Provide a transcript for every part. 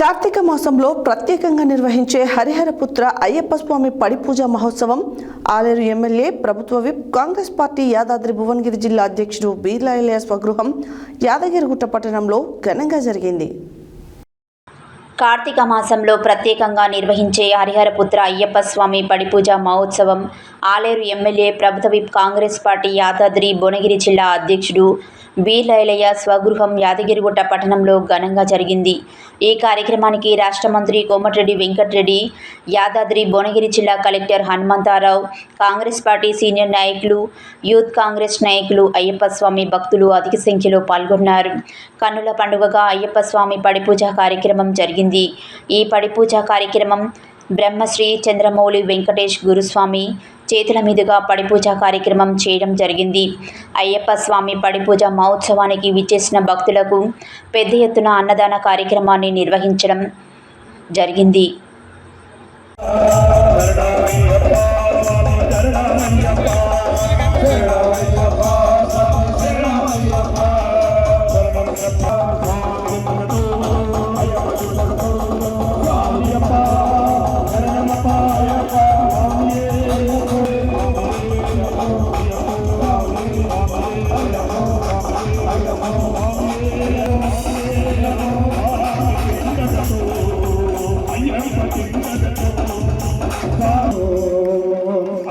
కార్తీక మాసంలో ప్రత్యేకంగా నిర్వహించే హరిహరపుత్ర అయ్యప్ప స్వామి పడిపూజ మహోత్సవం. ఆలేరు ఎమ్మెల్యే ప్రభుత్వ విప్ కాంగ్రెస్ పార్టీ యాదాద్రి భువనగిరి జిల్లా అధ్యక్షుడు బీర్లాయలయ స్వగృహం యాదగిరిగుట్ట పట్టణంలో ఘనంగా జరిగింది. కార్తీక మాసంలో ప్రత్యేకంగా నిర్వహించే హరిహరపుత్ర అయ్యప్ప స్వామి పడిపూజ మహోత్సవం. ఆలేరు ఎమ్మెల్యే ప్రభుత్వ విప్ కాంగ్రెస్ పార్టీ యాదాద్రి భువనగిరి జిల్లా అధ్యక్షుడు బీర్లైలయ్య స్వగృహం యాదగిరిగుట్ట పట్టణంలో ఘనంగా జరిగింది. ఈ కార్యక్రమానికి రాష్ట్ర మంత్రి కోమటిరెడ్డి వెంకటరెడ్డి యాదాద్రి భువనగిరి జిల్లా collector Hanumantharao Congress party senior నాయకులు యూత్ కాంగ్రెస్ నాయకులు అయ్యప్ప స్వామి భక్తులు అధిక సంఖ్యలో పాల్గొన్నారు. కన్నుల పండుగగా అయ్యప్ప స్వామి పడిపూజ కార్యక్రమం జరిగింది. ఈ పడిపూజ కార్యక్రమం బ్రహ్మశ్రీ చంద్రమౌళి వెంకటేష్ గురుస్వామి చేతుల మీదుగా పడిపూజ కార్యక్రమం చేయడం జరిగింది. అయ్యప్ప స్వామి పడిపూజ మహోత్సవానికి విచ్చేసిన భక్తులకు పెద్ద ఎత్తున అన్నదాన కార్యక్రమాన్ని నిర్వహించడం జరిగింది.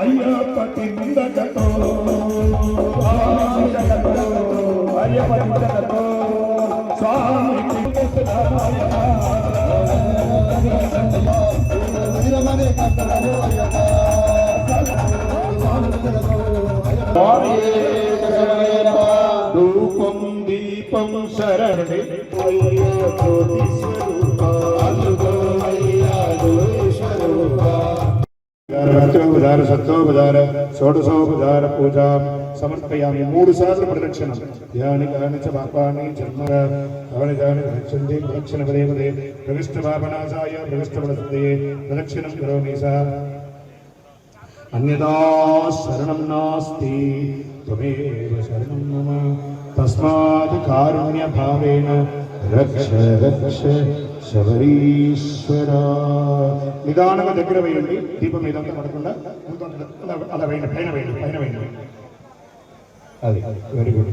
అయ్యప్ప ముందటతో అయ్యపతి ముందటతో స్వామి రూపం దీపం శరణి జ్యోతి స్వరూప భక్తోపచార సత్వోపచార షోడశోపచార పూజా సమర్పయామి. మూడు సార్లు ప్రదక్షిణం ధ్యాని కాని చ పాపాన్ని జన్మ అవని దాని ప్రదక్షింది ప్రదక్షిణ పదే పదే ప్రవిష్ట పాపనాశాయ ప్రవిష్ట ప్రదక్షిణే ప్రదక్షిణం కరోమి సా. అన్యదా శరణం నాస్తి త్వమేవ శరణం మమ. తస్మాత్ కారుణ్య భావేన రక్ష రక్ష. శబరీశ్వర. నిదానంగా దగ్గర వేయండి. దీపం మీదంతా పడకుండా అలా వేయండి. పైన వేయండి. పైన వేయండి. అది వెరీ గుడ్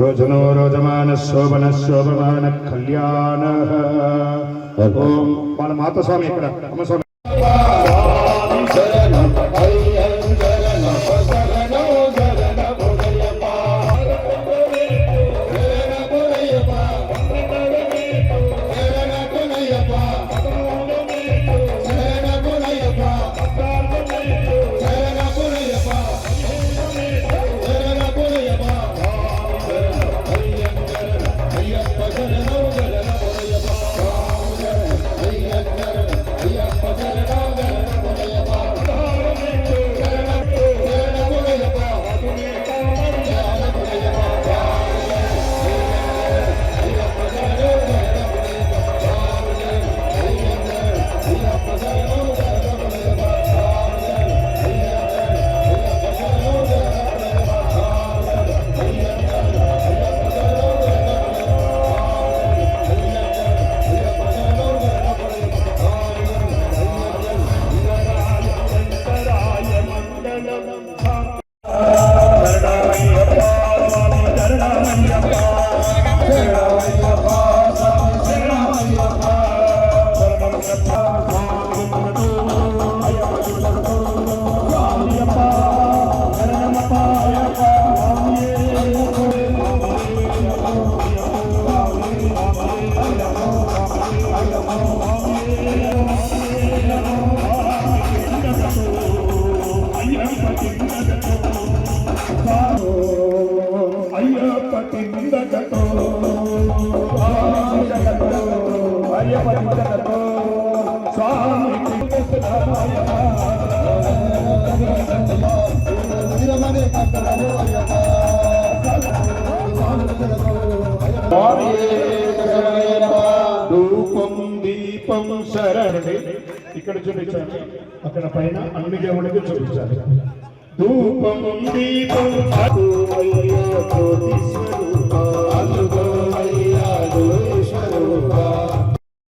రోజనో రోజమాన శోభన శోభమాన కళ్యాణ. ఓం మన మాతస్వామి ఇక్కడ. అమ్మస్వామి అయ్యపతి ముందటతో అయ్యపతి అయ్యప్ప స్వామి ధూపం దీపం శరణి. ఇక్కడ చూపించాలి. అక్కడ పైన అన్ని దేవుడికి చూపించాలి. ధూపం దీపం అటు అయ్యో జ్యోతి స్వరూప అల్లుగా